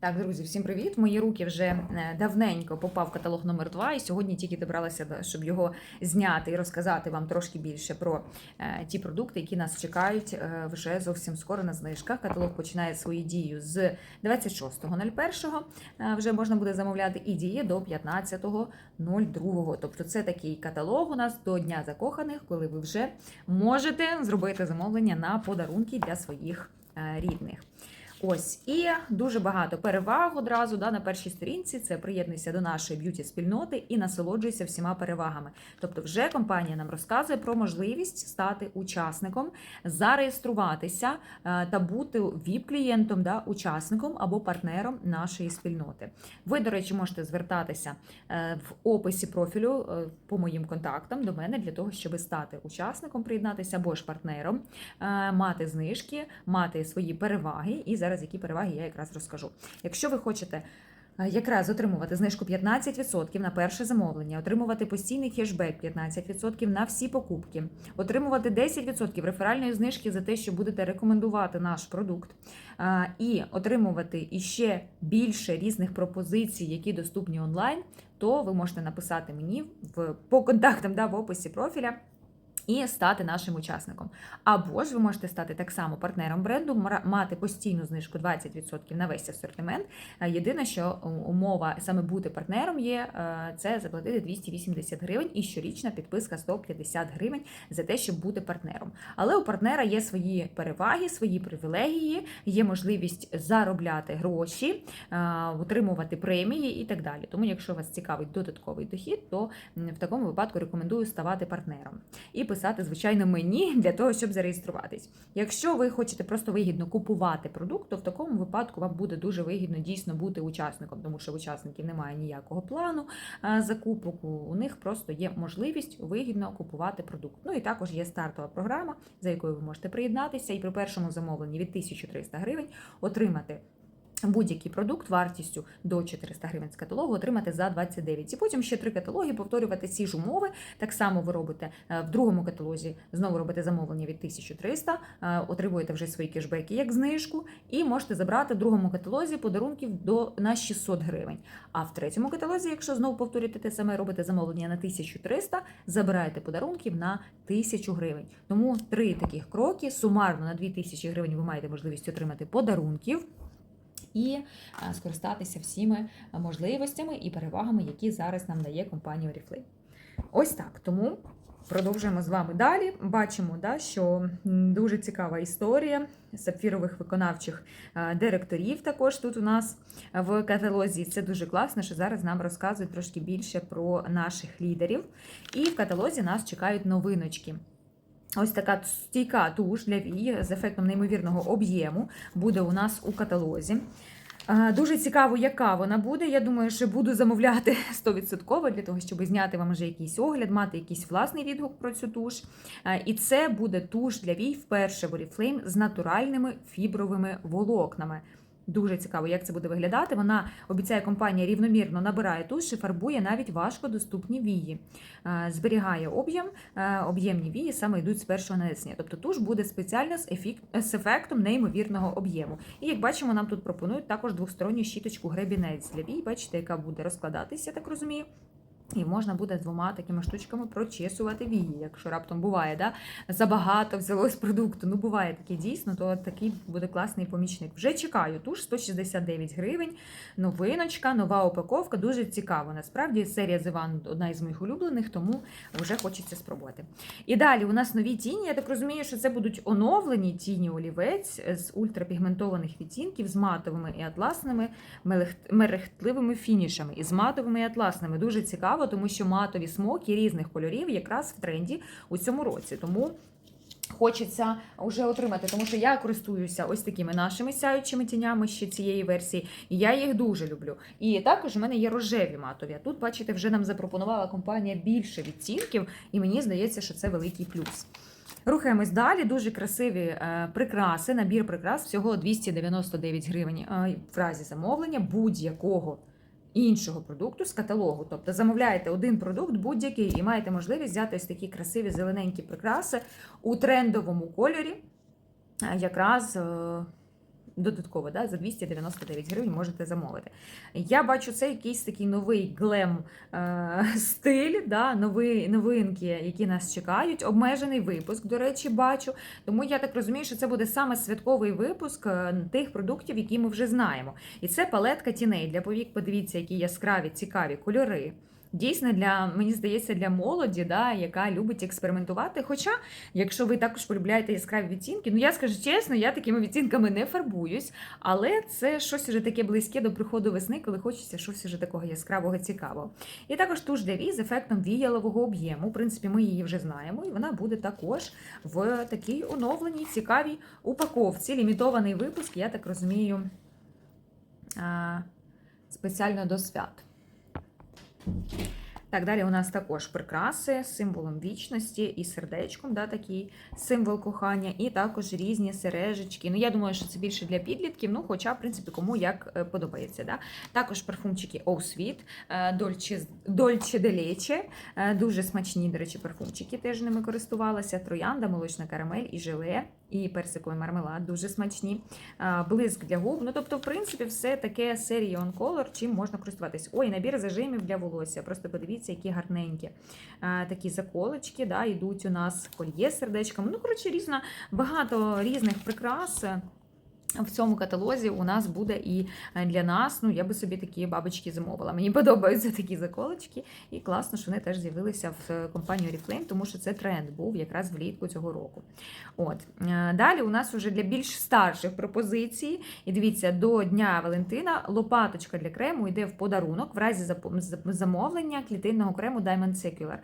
Так, друзі, всім привіт! В мої руки вже е, давненько попав каталог номер 2 і сьогодні тільки добралася, щоб його зняти і розказати вам трошки більше про е, ті продукти, які нас чекають е, вже зовсім скоро на знижках. Каталог починає свою дію з 26.01, е, вже можна буде замовляти, і діє до 15.02. Тобто це такий каталог у нас до Дня закоханих, коли ви вже можете зробити замовлення на подарунки для своїх рідних. Ось і дуже багато переваг одразу да, на першій сторінці. Це приєднуйся до нашої б'юті спільноти і насолоджуйся всіма перевагами. Тобто, вже компанія нам розказує про можливість стати учасником, зареєструватися е, та бути ВІП-клієнтом, да, учасником або партнером нашої спільноти. Ви, до речі, можете звертатися е, в описі профілю е, по моїм контактам до мене для того, щоб стати учасником, приєднатися або ж партнером, мати знижки, мати свої переваги. І зараз які переваги я якраз розкажу. Якщо ви хочете. е, Якраз отримувати знижку 15% на перше замовлення, отримувати постійний хешбек 15% на всі покупки, отримувати 10% реферальної знижки за те, що будете рекомендувати наш продукт, і отримувати іще більше різних пропозицій, які доступні онлайн, то ви можете написати мені в по контактам да, в описі профіля. І стати нашим учасником. Або ж ви можете стати так само партнером бренду, мати постійну знижку 20% на весь асортимент. Е, Єдине, що умова саме бути партнером є, е, це заплатити 280 гривень і щорічна підписка 150 гривень за те, щоб бути партнером. Але у партнера є свої переваги, свої привілегії, є можливість заробляти гроші, е, отримувати премії і так далі. Тому, якщо вас цікавить додатковий дохід, то в такому випадку рекомендую ставати партнером і звичайно, мені для того, щоб зареєструватись. Якщо ви хочете просто вигідно купувати продукт, то в такому випадку вам буде дуже вигідно дійсно бути учасником, тому що в учасників немає ніякого плану е, закупок. У них просто є можливість вигідно купувати продукт. Ну і також є стартова програма, за якою ви можете приєднатися, і при першому замовленні від 1300 гривень отримати. Будь-який продукт вартістю до 400 гривень з каталогу отримати за 29. І потім ще три каталоги, повторювати ці ж умови. Так само ви робите е, в другому каталозі, знову робите замовлення від 1300, е, отримуєте вже свої кешбеки як знижку, і можете забрати в другому каталозі подарунків до на 600 гривень. А в третьому каталозі, якщо знову повторюєте те саме, робите замовлення на 1300, забираєте подарунків на 1000 гривень. Тому три таких кроки сумарно на 2000 гривень ви маєте можливість отримати подарунків і е, скористатися всіми можливостями і перевагами, які зараз нам дає компанія Oriflame. Ось так. Тому продовжуємо з вами далі. Бачимо, да, що дуже цікава історія сапфірових виконавчих е, директорів. Також тут у нас в каталозі. Це дуже класно, що зараз нам розказують трошки більше про наших лідерів. І в каталозі нас чекають новиночки. Ось така стійка туш для вій з ефектом неймовірного об'єму буде у нас у каталозі. Е, Дуже цікаво, яка вона буде. Я думаю, що буду замовляти 100% для того, щоб зняти вам вже якийсь огляд, мати якийсь власний відгук про цю туш. Е, І це буде туш для вій вперше в Oriflame з натуральними фібровими волокнами. Дуже цікаво, як це буде виглядати. Вона обіцяє компанія рівномірно набирає туш і фарбує навіть важкодоступні вії. Е, Зберігає об'єм, е, об'ємні вії саме йдуть з першого нанесення. Тобто туш буде спеціально з, ефік- з ефектом неймовірного об'єму. І як бачимо, нам тут пропонують також двосторонню щіточку гребінець для вій. Бачите, яка буде розкладатися, так розумію. І можна буде двома такими штучками прочесувати вії, якщо раптом буває, да? забагато взялось продукту. Ну, буває таке дійсно, то такий буде класний помічник. Вже чекаю. Туш 169 гривень. Новиночка, нова упаковка. Дуже цікаво. Насправді серія The One одна із моїх улюблених, тому вже хочеться спробувати. І далі у нас нові тіні. Я так розумію, що це будуть оновлені тіні олівець з ультрапігментованих відтінків з матовими і атласними мерехтливими фінішами і з матовими і атласними. Дуже цікаво, тому що матові смоки різних кольорів якраз в тренді у цьому році. Тому. Хочеться вже отримати, тому що я користуюся ось такими нашими сяючими тінями ще цієї версії, і я їх дуже люблю. І також у мене є рожеві матові. Тут, бачите, вже нам запропонувала компанія більше відтінків, і мені здається, що це великий плюс. Рухаємось далі. Дуже красиві е, прикраси. Набір прикрас всього 299 гривень е, в разі замовлення будь-якого іншого продукту з каталогу. Тобто замовляєте один продукт будь-який і маєте можливість взяти ось такі красиві зелененькі прикраси у трендовому кольорі. Е, Якраз е, додатково да, за 299 гривень можете замовити. Я бачу, це якийсь такий новий глем е, стиль, да, нові, новинки, які нас чекають. Обмежений випуск, до речі, бачу. Тому я так розумію, що це буде саме святковий випуск е, тих продуктів, які ми вже знаємо. І це палетка тіней для повік. Подивіться, які яскраві, цікаві кольори. Дійсно, для мені здається, для молоді, да, яка любить експериментувати. Хоча, якщо ви також полюбляєте яскраві відтінки, ну я скажу чесно, я такими відтінками не фарбуюсь, але це щось уже таке близьке до приходу весни, коли хочеться щось уже такого яскравого цікавого. І також туш для вій з ефектом віялового об'єму. В принципі, ми її вже знаємо, і вона буде також в такій оновленій, цікавій упаковці. Лімітований випуск, я так розумію, спеціально до свят. Так, далі у нас також прикраси символом вічності і сердечком, да, такий символ кохання, і також різні сережечки. Ну, я думаю, що це більше для підлітків, ну, хоча, в принципі, кому як е, подобається. Да. Також парфумчики Oh Sweet, е, de Leche, е, дуже смачні, до речі, парфумчики теж ними користувалася. Троянда, молочна карамель і желе, і персиковий мармелад, дуже смачні. Блиск для губ. Ну, тобто, в принципі, все таке серія On Color, чим можна користуватись. Ой, набір зажимів для волосся. Просто подивіться, які гарненькі. Такі заколочки, да, йдуть у нас кольє з сердечками. Ну, коротше, різна, багато різних прикрас. В цьому каталозі у нас буде і е, для нас. Ну, я би собі такі бабочки замовила. Мені подобаються такі заколочки, і класно, що вони теж з'явилися в е, компанію Oriflame, тому що це тренд був якраз влітку цього року. От Е, далі у нас вже для більш старших пропозицій. І дивіться, до Дня Валентина лопаточка для крему йде в подарунок в разі замовлення клітинного крему Diamond Secular.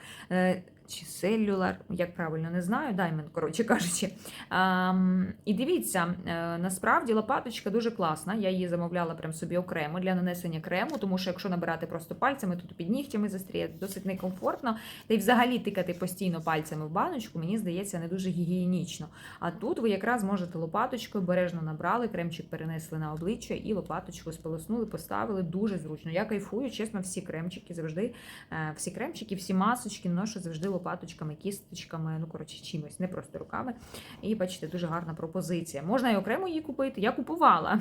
Чи Cellular, як правильно не знаю, Diamond, коротше кажучи. Ам, і дивіться, е, насправді лопаточка дуже класна. Я її замовляла прям собі окремо для нанесення крему, тому що якщо набирати просто пальцями, то під нігтями застріє досить некомфортно. Та й взагалі тикати постійно пальцями в баночку, мені здається, не дуже гігієнічно. А тут ви якраз можете лопаточкою бережно набрали, кремчик перенесли на обличчя і лопаточку сполоснули, поставили дуже зручно. Я кайфую, чесно, всі кремчики завжди, е, всі кремчики, всі масочки ношу завжди лопаточками, кісточками, ну коротше, чимось, не просто руками. І бачите, дуже гарна пропозиція. Можна і окремо її купити. Я купувала.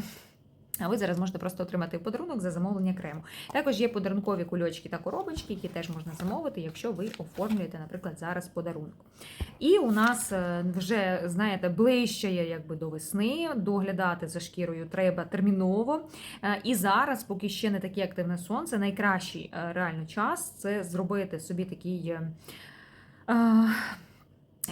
А ви зараз можете просто отримати подарунок за замовлення крему. Також є подарункові кульочки та коробочки, які теж можна замовити, якщо ви оформлюєте, наприклад, зараз подарунок. І у нас е, вже, знаєте, ближче якби до весни. Доглядати за шкірою треба терміново. Е, І зараз, поки ще не таке активне сонце, найкращий е, реально час це зробити собі такий.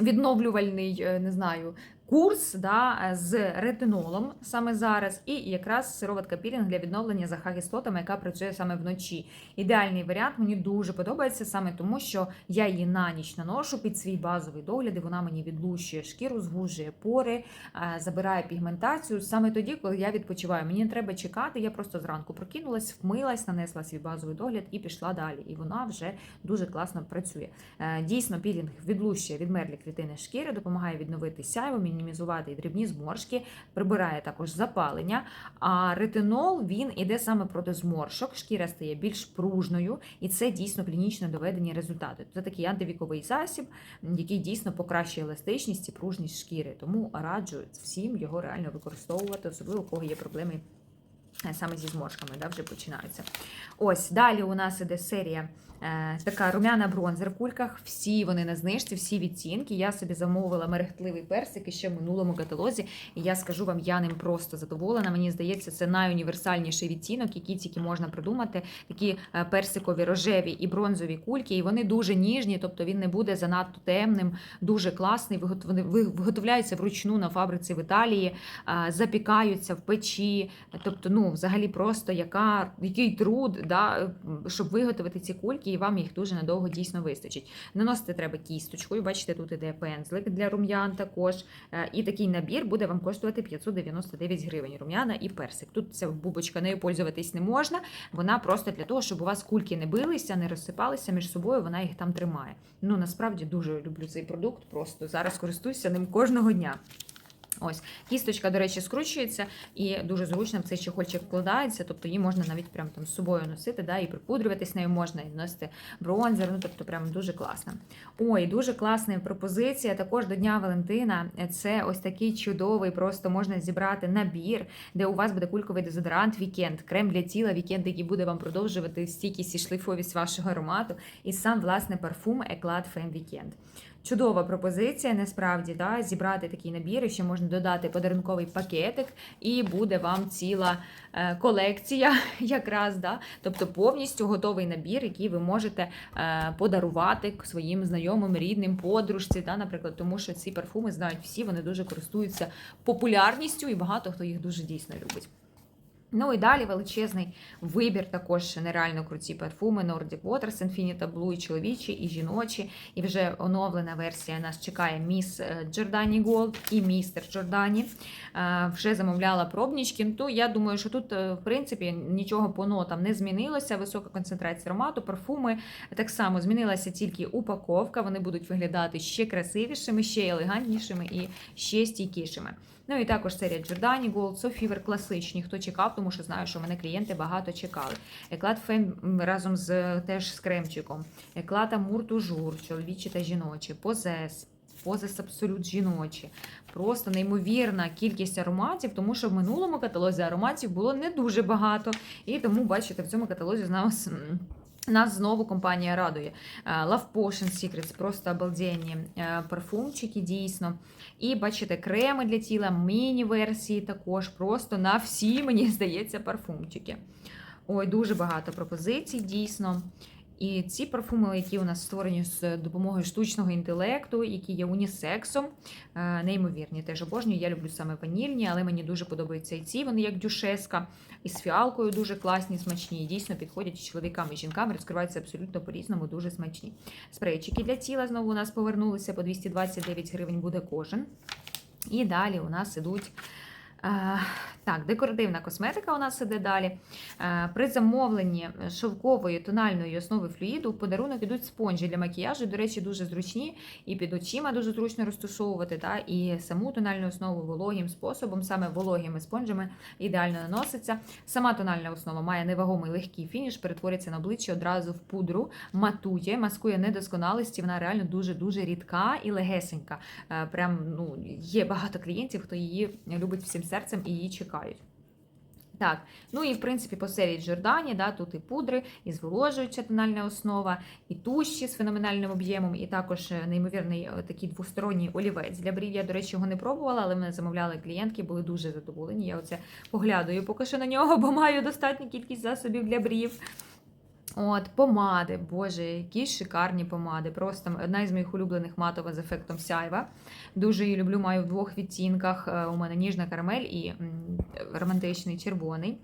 Відновлювальний, е, не знаю, курс да, з ретинолом саме зараз, і якраз сироватка пілінг для відновлення за хагістотами, яка працює саме вночі. Ідеальний варіант мені дуже подобається саме тому, що я її на ніч наношу під свій базовий догляд, і вона мені відлущує шкіру, звужує пори, е, забирає пігментацію саме тоді, коли я відпочиваю. Мені не треба чекати, я просто зранку прокинулась, вмилась, нанесла свій базовий догляд і пішла далі. І вона вже дуже класно працює. Е, Дійсно, пілінг відлущує відмерлі клітини шкіри, допомагає відновити сяйво, мінімізувати дрібні зморшки, прибирає також запалення. А ретинол він іде саме проти зморшок, шкіра стає більш пружною, і це дійсно клінічно доведені результати. Це такий антивіковий засіб, який дійсно покращує еластичність і пружність шкіри. Тому раджу всім його реально використовувати, особливо у кого є проблеми. е, Саме зі зморшками, да, вже починаються. Ось далі у нас іде серія така румяна бронзер в кульках. Всі вони на знижці, всі відтінки. Я собі замовила мерехтливий персик ще в минулому каталозі. І я скажу вам, я ним просто задоволена. Мені здається, це найуніверсальніший відтінок, який тільки можна придумати. Такі е, персикові, рожеві і бронзові кульки. І вони дуже ніжні, тобто він не буде занадто темним, дуже класний. Вони виготовляються вручну на фабриці в Італії, е, запікаються в печі. Тобто, ну, взагалі, просто яка, який труд, да, щоб виготовити ці кульки, і вам їх дуже надовго дійсно вистачить. Наносити треба кісточкою. Бачите, тут іде пензлик для рум'ян також. Е, І такий набір буде вам коштувати 599 гривень. Рум'яна і персик. Тут ця бубочка нею пользуватись не можна. Вона просто для того, щоб у вас кульки не билися, не розсипалися між собою, вона їх там тримає. Ну насправді дуже люблю цей продукт. Просто зараз користуюся ним кожного дня. Ось кісточка, до речі, скручується і дуже зручно в цей чехольчик вкладається, тобто її можна навіть прям там з собою носити, да, і припудрюватись нею можна, і носити бронзер, ну тобто прям дуже класно. Ой, дуже класна пропозиція. Також до Дня Валентина. Це ось такий чудовий, просто можна зібрати набір, де у вас буде кульковий дезодорант вікенд, крем для тіла, вікенд, який буде вам продовжувати стійкість і шлейфовість вашого аромату, і сам власне парфум Еклад Femme Weekend. Чудова пропозиція, насправді, да, зібрати такий набір, і ще можна додати подарунковий пакетик, і буде вам ціла е, колекція, якраз, да, тобто повністю готовий набір, який ви можете е, подарувати своїм знайомим, рідним, подружці, да, наприклад, тому що ці парфуми знають всі, вони дуже користуються популярністю, і багато хто їх дуже дійсно любить. Ну і далі величезний вибір, також нереально круті парфуми Nordic Waters, Infinita Blue, і чоловічі, і жіночі. І вже оновлена версія нас чекає Міс Джордані Gold і Містер Джордані. Е, Вже замовляла пробнічки. Ну, я думаю, що тут, е, в принципі, нічого по нотам не змінилося. Висока концентрація аромату, парфуми. Так само змінилася тільки упаковка. Вони будуть виглядати ще красивішими, ще елегантнішими і ще стійкішими. Ну і також серія Giordani Gold, Sofiver класичні. Хто чекав, тому що знаю, що мене клієнти багато чекали. Еклад Фем разом з теж з кремчиком. Еклад Амур Тужур, чоловічі та жіночі, Позес. Позес абсолют жіночі. Просто неймовірна кількість ароматів, тому що в минулому каталозі ароматів було не дуже багато. І тому, бачите, в цьому каталозі нас. Нас знову компанія радує. Е, Love Potion Secrets, просто обалденні е, парфумчики, дійсно. І бачите, креми для тіла, міні-версії також. Просто на всі, мені здається, парфумчики. Ой, дуже багато пропозицій, дійсно. І ці парфуми, які у нас створені з допомогою штучного інтелекту, які є унісексом, е, неймовірні. Теж обожнюю. Я люблю саме ванільні, але мені дуже подобаються і ці. Вони як дюшеска, і з фіалкою дуже класні, смачні. Дійсно підходять і чоловікам і жінкам, розкриваються абсолютно по-різному, дуже смачні. Спрейчики для тіла знову у нас повернулися по 229 гривень буде кожен. І далі у нас ідуть. Е, Так, декоративна косметика у нас іде далі. Е, При замовленні шовкової тональної основи флюїду в подарунок ідуть спонжі для макіяжу. До речі, дуже зручні і під очима дуже зручно розташовувати. Та, і саму тональну основу вологим способом, саме вологими спонжами ідеально наноситься. Сама тональна основа має невагомий легкий фініш, перетворюється на обличчя одразу в пудру, матує, маскує недосконалості. Вона реально дуже-дуже рідка і легесенька. Е, Прям ну, є багато клієнтів, хто її любить всім серцем і її чекають. Так, ну і в принципі по серії Джордані, да, тут і пудри, і зволожуюча тональна основа, і туші з феноменальним об'ємом, і також е, неймовірний е, такий двосторонній олівець. Для брів я, до речі, його не пробувала, але мене замовляли клієнтки, були дуже задоволені. Я оце поглядаю поки що на нього, бо маю достатню кількість засобів для брів. От, помади, боже, які шикарні помади. Просто одна із моїх улюблених матова з ефектом сяйва. Дуже її люблю, маю в двох відтінках. Е, У мене ніжна карамель і романтичний червоний.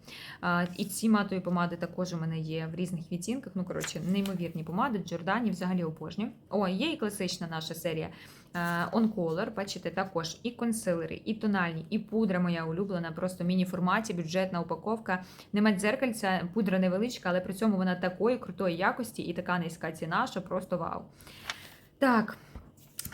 І ці матові помади також у мене є в різних відтінках. Ну, коротше, неймовірні помади, Джордані взагалі обожнюю. О, є і класична наша серія. Е, On бачите, також і консилери, і тональні, і пудра моя улюблена, просто міні-форматі, бюджетна упаковка. Нема дзеркальця, пудра невеличка, але при цьому вона такої крутої якості і така низька ціна, що просто вау. Так.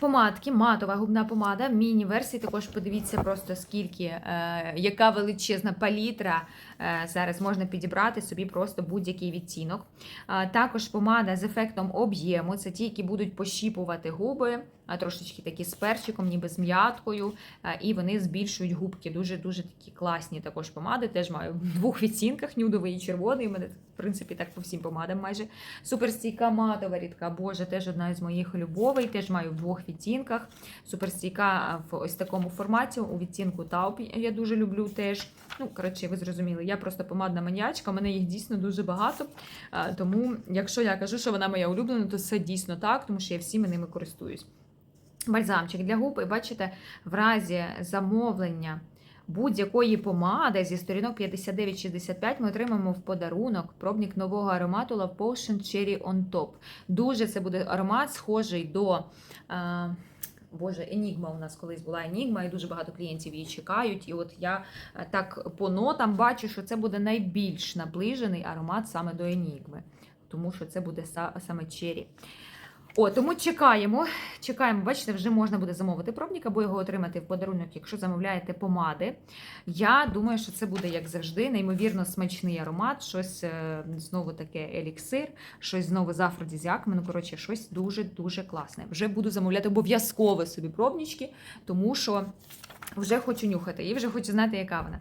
Помадки, матова губна помада, міні-версії. Також подивіться просто скільки, е, яка величезна палітра. Е, зараз можна підібрати собі просто будь-який відтінок. Е, також помада з ефектом об'єму. Це ті, які будуть пощіпувати губи, трошечки такі з перчиком, ніби з м'яткою. І вони збільшують губки. Дуже-дуже такі класні також помади. Теж маю в двох відтінках, нюдовий і червоний. У мене, в принципі, так по всім помадам майже. Суперстійка матова рідка. Боже, теж одна із моїх любовей. Теж маю в двох відтінках. Суперстійка в ось такому форматі. У відтінку тауп я дуже люблю теж. Ну, коротше, ви зрозуміли, я просто помадна маніячка, у мене їх дійсно дуже багато. Тому, якщо я кажу, що вона моя улюблена, то це дійсно так, тому що я всіми ними користуюсь. Бальзамчик для губ, і бачите, в разі замовлення будь-якої помади зі сторінок 59-65 ми отримаємо в подарунок пробник нового аромату Love Potion Cherry on Top. Дуже це буде аромат, схожий до. е, Боже, Енігма у нас колись була Енігма, і дуже багато клієнтів її чекають. І от я е, так по нотам бачу, що це буде найбільш наближений аромат саме до Енігми, тому що це буде саме Чері. О, тому чекаємо. Чекаємо, бачите, вже можна буде замовити пробник або його отримати в подарунок, якщо замовляєте помади. Я думаю, що це буде, як завжди, неймовірно смачний аромат, щось е, знову таке еліксир, щось знову з афродізіаками. Ну, коротше, щось дуже-дуже класне. Вже буду замовляти обов'язково собі пробнички, тому що. Вже хочу нюхати і вже хочу знати, яка вона.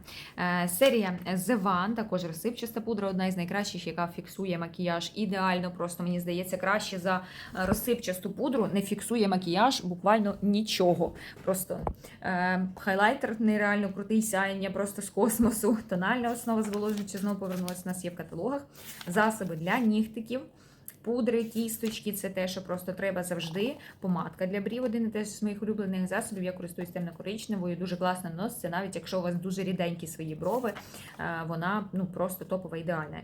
Е, серія The One, також розсипчаста пудра, одна із найкращих, яка фіксує макіяж ідеально. Просто мені здається, краще за е, розсипчасту пудру не фіксує макіяж буквально нічого. Просто е, хайлайтер нереально крутий сяєння просто з космосу. Тональна основа зволожуюча знову повернулася. У нас є в каталогах. Засоби для нігтиків. Пудри, кісточки це те, що просто треба завжди. Помадка для брів, один теж з моїх улюблених засобів. Я користуюсь темно-коричневою, дуже класно носиться, навіть якщо у вас дуже ріденькі свої брови, е, вона ну просто топова ідеальна.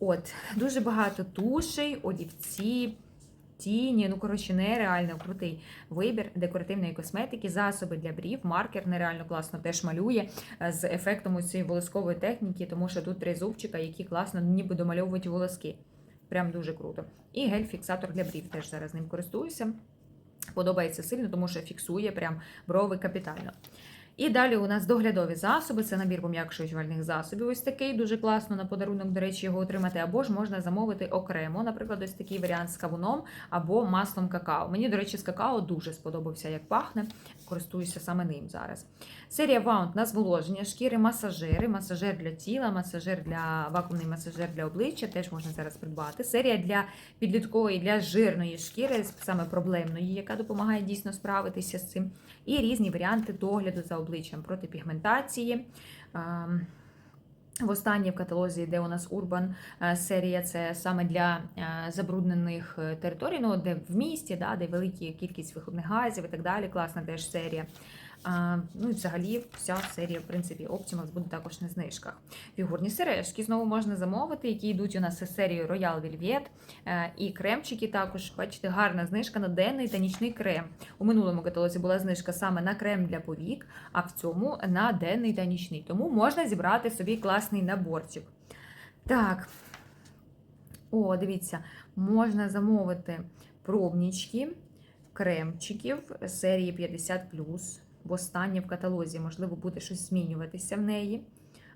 От, дуже багато тушей, олівці. Тіні, ну коротше, нереально крутий вибір декоративної косметики, засоби для брів, маркер нереально класно теж малює е, з ефектом цієї волоскової техніки, тому що тут три зубчика, які класно ніби домальовують волоски. Прям дуже круто. І гель-фіксатор для брів теж зараз ним користуюся. Подобається сильно, тому що фіксує прям брови капітально. І далі у нас доглядові засоби. Це набір пом'якшувальних засобів. Ось такий дуже класно на подарунок, до речі, його отримати. Або ж можна замовити окремо, наприклад, ось такий варіант з кавуном або маслом какао. Мені, до речі, з какао дуже сподобався, як пахне. Користуюся саме ним зараз. Серія Ваунт на зволоження шкіри, масажири, масажер для тіла, масажер для вакуумний масажер для обличчя. Теж можна зараз придбати. Серія для підліткової, для жирної шкіри, саме проблемної, яка допомагає дійсно справитися з цим. І різні варіанти догляду за обличчям проти пігментації. Ем, В останній в каталозі, де у нас Урбан е, серія, це саме для е, забруднених е, територій, ну де в місті, да, де велика кількість вихлопних газів і так далі. Класна теж серія. Ну і взагалі вся серія, в принципі, Optimals буде також на знижках. Фігурні сережки знову можна замовити, які йдуть у нас із серією Royal Velvet. Е, І кремчики також, бачите, гарна знижка на денний та нічний крем. У минулому каталозі була знижка саме на крем для повік, а в цьому на денний та нічний. Тому можна зібрати собі класний наборчик. Так. О, дивіться, можна замовити пробнички, кремчиків серії 50 в останнє в каталозі, можливо, буде щось змінюватися в неї.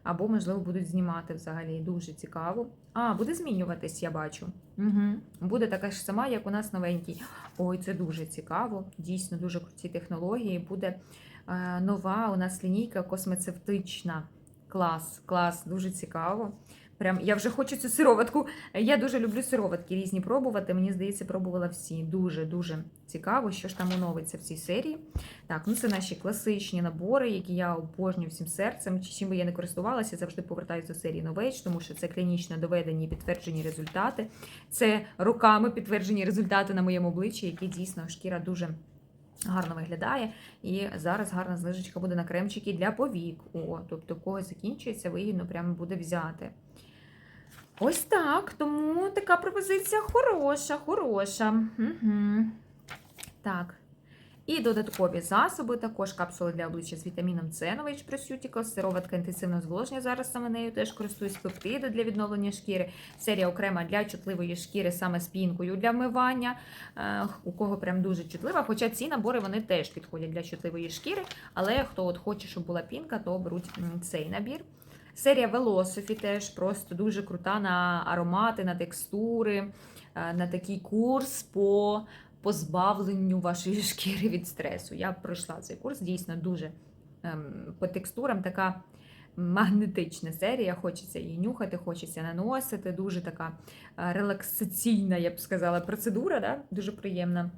Або, можливо, будуть знімати взагалі. Дуже цікаво. А, буде змінюватись, я бачу. Угу. Буде така ж сама, як у нас новенький. Ой, це дуже цікаво. Дійсно, дуже круті технології. Буде е, нова у нас лінійка космецевтична. Клас, клас, дуже цікаво. Прям я вже хочу цю сироватку. Я дуже люблю сироватки різні пробувати. Мені здається, пробувала всі. Дуже-дуже цікаво, що ж там оновиться в цій серії. Так, ну це наші класичні набори, які я обожнюю всім серцем. Чим би я не користувалася, завжди повертаюся до серії Novage, тому що це клінічно доведені підтверджені результати. Це роками підтверджені результати на моєму обличчі, які дійсно шкіра дуже. Гарно виглядає, і зараз гарна знижечка буде на кремчики для повік. О, тобто, когось закінчується, вигідно прямо буде взяти. Ось так. Тому така пропозиція хороша, хороша. Угу. Так. І додаткові засоби, також капсули для обличчя з вітаміном С, Novage Prosutical, сироватка інтенсивного зволоження, зараз саме нею теж користуюсь пептиди для відновлення шкіри, серія окрема для чутливої шкіри, саме з пінкою для вмивання, е, у кого прям дуже чутлива. Хоча ці набори вони теж підходять для чутливої шкіри, але хто от хоче, щоб була пінка, то беруть цей набір. Серія Velocity теж просто дуже крута на аромати, на текстури, е, на такий курс по позбавленню вашої шкіри від стресу. Я пройшла цей курс, дійсно дуже ем, по текстурам така магнетична серія. Хочеться її нюхати, хочеться наносити. Дуже така е, релаксаційна, я б сказала, процедура, да? дуже приємна.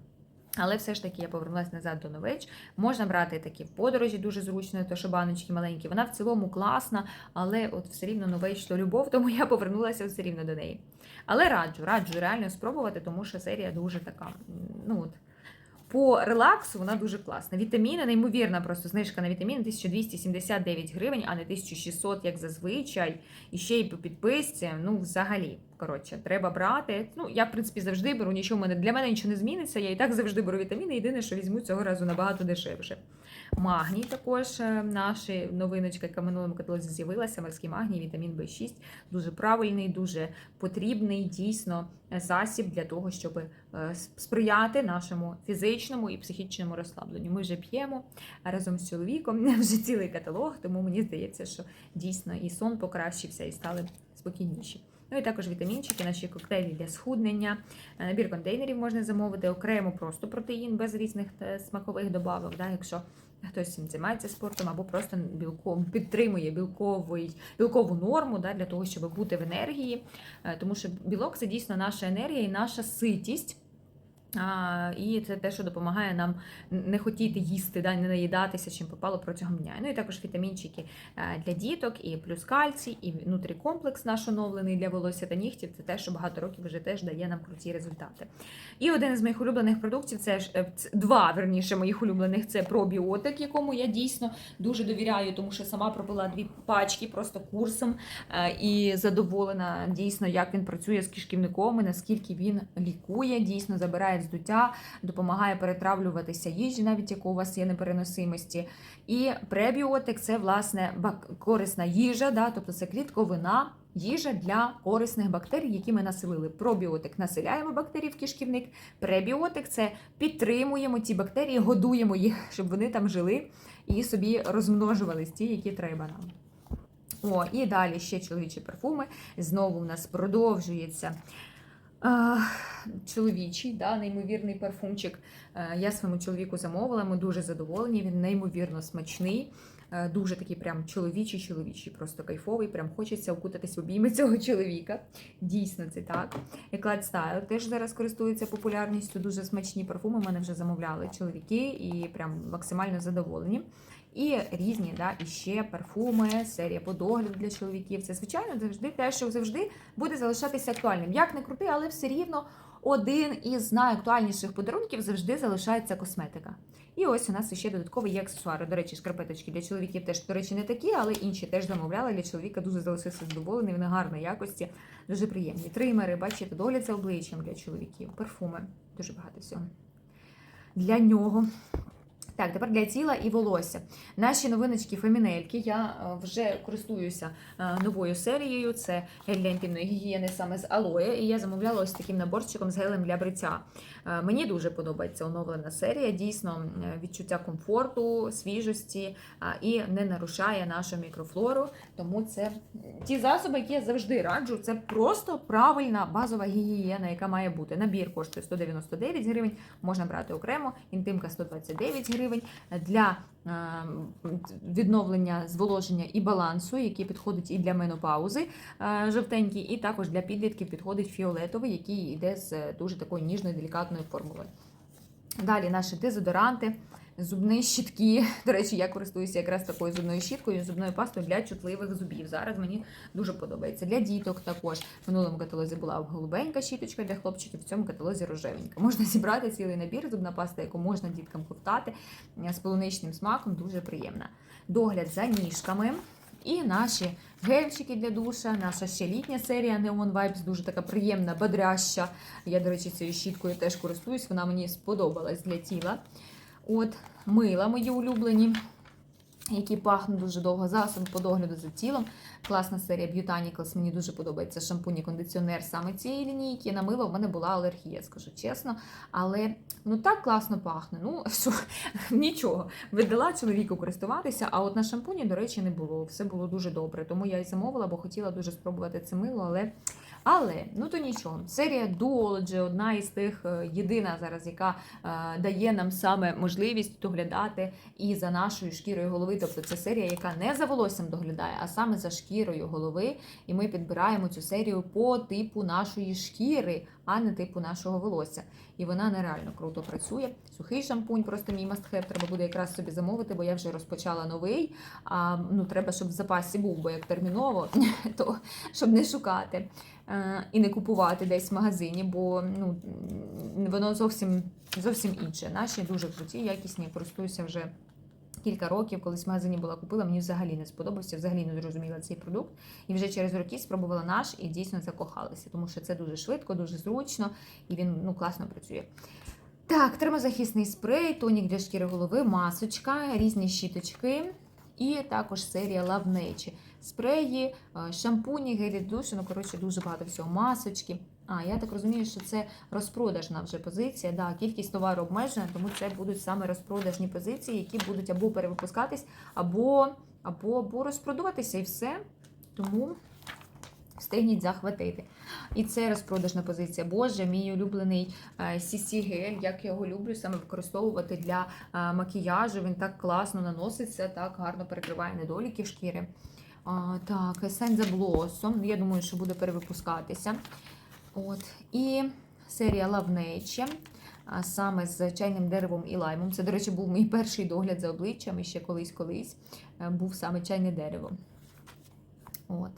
Але все ж таки я повернулася назад до Новеч. Можна брати такі подорожі, дуже зручно, то що баночки маленькі. Вона в цілому класна, але от все рівно нович то любов, тому я повернулася все рівно до неї. Але раджу, раджу реально спробувати, тому що серія дуже така. ну от, По релаксу вона дуже класна. Вітаміни, неймовірна просто знижка на вітаміни 1279 гривень, а не 1600, як зазвичай. І ще й по підписці. Ну, взагалі, коротше, треба брати. Ну, я, в принципі, завжди беру, нічого мене для мене нічого не зміниться. Я і так завжди беру вітаміни. Єдине, що візьму цього разу набагато дешевше. Магній також е, наша новиночка, яка минулому каталозі з'явилася. Морський магній, вітамін В6. Дуже правильний, дуже потрібний дійсно засіб для того, щоб е, сприяти нашому фізичному і психічному розслабленню. Ми вже п'ємо разом з чоловіком вже цілий каталог, тому мені здається, що дійсно і сон покращився, і стали спокійніші. Ну і також вітамінчики, наші коктейлі для схуднення. Е, Набір контейнерів можна замовити окремо просто протеїн без різних е, смакових добавок. Да, якщо хтось цим займається спортом або просто білком підтримує білковий, білкову норму да, для того, щоб бути в енергії. Е, Тому що білок це дійсно наша енергія і наша ситість. А, і це те, що допомагає нам не хотіти їсти, да, не наїдатися, чим попало протягом дня. Ну і також вітамінчики е, для діток, і плюс кальцій, і нутрікомплекс наш оновлений для волосся та нігтів. Це те, що багато років вже теж дає нам круті результати. І один із моїх улюблених продуктів це ж е, два верніше моїх улюблених це пробіотик, якому я дійсно дуже довіряю, тому що сама пропила дві пачки просто курсом е, і задоволена дійсно, як він працює з кишківником і наскільки він лікує, дійсно забирає здуття, допомагає перетравлюватися їжі, навіть яку у вас є непереносимості. І пребіотик це власне корисна їжа, да, тобто це клітковина. Їжа для корисних бактерій, які ми населили. Пробіотик населяємо бактерії в кишківник. Пребіотик це підтримуємо ці бактерії, годуємо їх, щоб вони там жили і собі розмножувались ті, які треба нам. О, і далі ще чоловічі парфуми. Знову у нас продовжується. Чоловічий, да, неймовірний парфумчик. Е, Я своєму чоловіку замовила, ми дуже задоволені. Він неймовірно смачний, е, дуже такий прям чоловічий, чоловічий, просто кайфовий. Прям хочеться окутатись в обійми цього чоловіка. Дійсно, це так. Eclat Style теж зараз користується популярністю. Дуже смачні парфуми. Мене вже замовляли чоловіки і прям максимально задоволені. І різні, да, і ще серія по для чоловіків. Це звичайно завжди те, що завжди буде залишатися актуальним. Як не крути, але все рівно один із найактуальніших подарунків завжди залишається косметика. І ось у нас ще додаткові є аксесуари. До речі, шкарпеточки для чоловіків теж, до речі, не такі, але інші теж замовляли. Для чоловіка дуже залишився задоволений, вони гарної якості, дуже приємні. Тримери, бачите, догляд за обличчям для чоловіків, парфуми, дуже багато всього. Для нього. Так, тепер для тіла і волосся. Наші новиночки фемінельки. Я е, вже користуюся е, новою серією. Це гель для інтимної гігієни саме з алоє. І я замовляла ось таким наборчиком з гелем для бриття. Е, Мені дуже подобається оновлена серія. Дійсно, е, відчуття комфорту, свіжості і не нарушає нашу мікрофлору. Тому це ті засоби, які я завжди раджу. Це просто правильна базова гігієна, яка має бути. Набір коштує 199 гривень, можна брати окремо, інтимка 129 гривень для е, відновлення зволоження і балансу, який підходить і для менопаузи жовтенький, і також для підлітків підходить фіолетовий, який йде з дуже такою ніжною делікатною формулою. Далі наші дезодоранти, зубні щітки. До речі, я користуюся якраз такою зубною щіткою, зубною пастою для чутливих зубів. Зараз мені дуже подобається. Для діток також в минулому каталозі була голубенька щіточка для хлопчиків, в цьому каталозі рожевенька. Можна зібрати цілий набір, зубна паста, яку можна діткам ковтати з полуничним смаком, дуже приємна. Догляд за ніжками. І наші гельчики для душа, наша ще літня серія Neon Vibes, дуже така приємна, бодряща. Я, до речі, цією щіткою теж користуюсь, вона мені сподобалась для тіла. От, мила мої улюблені, які пахнуть дуже довго засоб по догляду за тілом. Класна серія Botanicals, мені дуже подобається шампунь і кондиціонер саме цієї лінійки. На мило в мене була алергія, скажу чесно. Але ну так класно пахне. Ну, що, нічого. Видала чоловіку користуватися, а от на шампуні, до речі, не було. Все було дуже добре. Тому я і замовила, бо хотіла дуже спробувати це мило, але. Але ну то нічого. Серія Duology одна із тих е, єдина зараз, яка е, дає нам саме можливість доглядати і за нашою шкірою голови. Тобто це серія, яка не за волоссям доглядає, а саме за шкірою голови. І ми підбираємо цю серію по типу нашої шкіри, а не типу нашого волосся. І вона нереально круто працює. Сухий шампунь, просто мій мастхев, треба буде якраз собі замовити, бо я вже розпочала новий. А ну треба, щоб в запасі був, бо як терміново, то щоб не шукати і не купувати десь в магазині, бо ну воно зовсім зовсім інше. Наші дуже круті, якісні, користуюся вже. Кілька років, колись в магазині була купила, мені взагалі не сподобався, взагалі не зрозуміла цей продукт. І вже через роки спробувала наш і дійсно закохалася, тому що це дуже швидко, дуже зручно і він ну, класно працює. Так, термозахисний спрей, тонік для шкіри голови, масочка, різні щіточки. І також серія лавнечі, Спреї, е, шампуні, гелі душу, ну, коротше, дуже багато всього, масочки. А, я так розумію, що це розпродажна вже позиція. Да, кількість товару обмежена, тому це будуть саме розпродажні позиції, які будуть або перевипускатись, або, або, або розпродуватися і все. Тому встигніть захватити. І це розпродажна позиція. Боже, мій улюблений CC гель, як я його люблю саме використовувати для е, макіяжу. Він так класно наноситься, так гарно перекриває недоліки шкіри. А, так, Essence Blossom. Я думаю, що буде перевипускатися. От. І серія а Саме з чайним деревом і лаймом. Це, до речі, був мій перший догляд за обличчям і ще колись-колись е, був саме чайне дерево. От.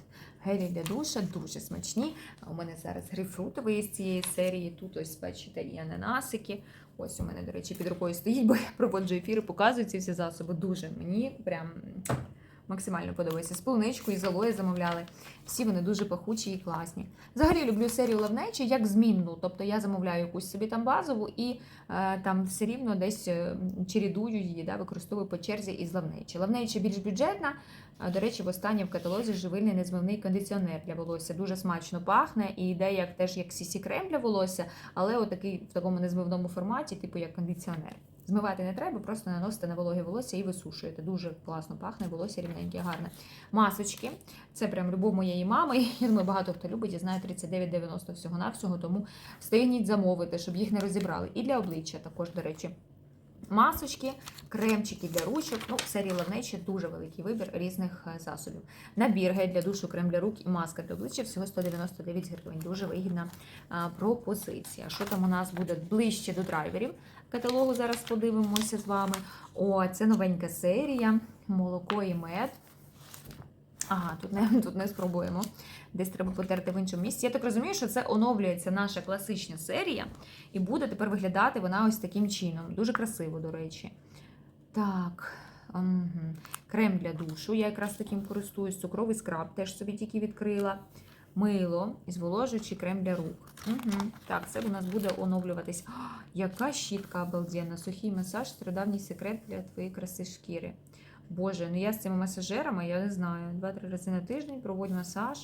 Гелі для душа дуже смачні. У мене зараз грейпфрутовий з цієї серії. Тут ось, бачите, і ананасики. Ось у мене, до речі, під рукою стоїть, бо я проводжу ефіри, показую ці всі засоби. Дуже мені прям максимально подобається. З і з алоє замовляли. Всі вони дуже пахучі і класні. Взагалі люблю серію Nature як змінну. Тобто я замовляю якусь собі там базову і е, там все рівно десь е, чередую її, да, використовую по черзі із. Love Nature більш бюджетна. До речі, в останній в каталозі живильний незмивний кондиціонер для волосся. Дуже смачно пахне і йде як теж як сісі крем для волосся, але отакий в такому незмивному форматі, типу як кондиціонер. Змивати не треба, просто наносите на вологе волосся і висушуєте. Дуже класно пахне, волосся рівненьке, гарне. Масочки. Це прям любов моєї мами. Я думаю, багато хто любить і знає 39,90 всього-навсього, тому встигніть замовити, щоб їх не розібрали. І для обличчя також, до речі. Масочки, кремчики для ручок. Ну, в серії дуже великий вибір різних е, засобів. Набір гель для душу, крем для рук і маска для обличчя всього 199 гривень. Дуже вигідна а, пропозиція. Що там у нас буде ближче до драйверів? Каталогу зараз подивимося з вами. О, це новенька серія. Молоко і мед. Ага, тут не, тут не спробуємо. Десь треба потерти в іншому місці. Я так розумію, що це оновлюється наша класична серія, і буде тепер виглядати вона ось таким чином. Дуже красиво, до речі. Так. Угу. Крем для душу. Я якраз таким користуюсь. Цукровий скраб теж собі тільки відкрила. Мило і зволожуючий крем для рук. Угу. Так, це у нас буде оновлюватись. О, яка щітка обалденна. Сухий масаж, стародавній секрет для твоєї краси шкіри. Боже, ну я з цими масажерами, я не знаю, 2-3 рази на тиждень проводь масаж.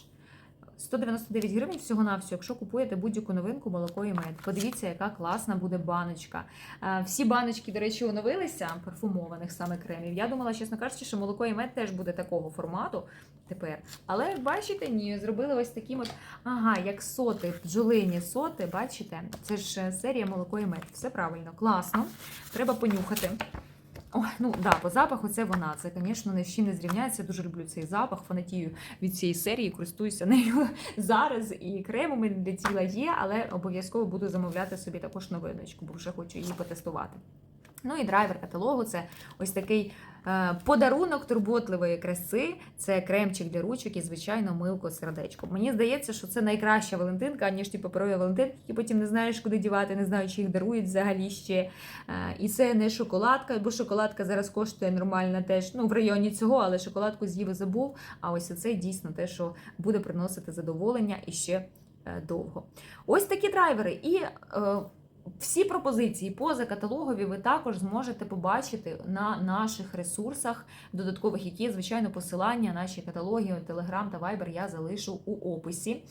199 гривень всього-навсього, якщо купуєте будь-яку новинку молоко і мед. Подивіться, яка класна буде баночка. Е, Всі баночки, до речі, оновилися, парфумованих саме кремів. Я думала, чесно кажучи, що молоко і мед теж буде такого формату тепер. Але як бачите, ні, зробили ось таким от, ага, як соти, бджолині соти, бачите? Це ж е, серія молоко і мед. Все правильно, класно. Треба понюхати. Ой, ну да, по запаху це вона. Це, звісно, не з не зрівняється. Я дуже люблю цей запах, фанатію від цієї серії, користуюся нею зараз. І кремами для тіла є, але обов'язково буду замовляти собі також новиночку, бо вже хочу її потестувати. Ну і драйвер каталогу це ось такий подарунок турботливої краси. Це кремчик для ручок і, звичайно, милко з сердечком. Мені здається, що це найкраща Валентинка, ніж ті паперові Валентинки, які потім не знаєш, куди дівати, не знаю, їх дарують взагалі ще. Е, і це не шоколадка, бо шоколадка зараз коштує нормально теж ну, в районі цього, але шоколадку з'їв і забув. А ось це дійсно те, що буде приносити задоволення і ще е, довго. Ось такі драйвери. І е, всі пропозиції поза каталогові ви також зможете побачити на наших ресурсах додаткових, які, звичайно, посилання, наші каталоги, Telegram та Viber я залишу у описі.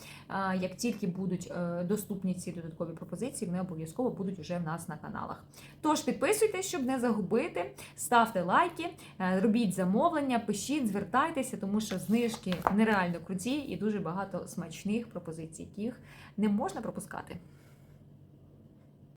Як тільки будуть е, доступні ці додаткові пропозиції, вони обов'язково будуть вже в нас на каналах. Тож підписуйтесь, щоб не загубити, ставте лайки, е, робіть замовлення, пишіть, звертайтеся, тому що знижки нереально круті і дуже багато смачних пропозицій, яких не можна пропускати.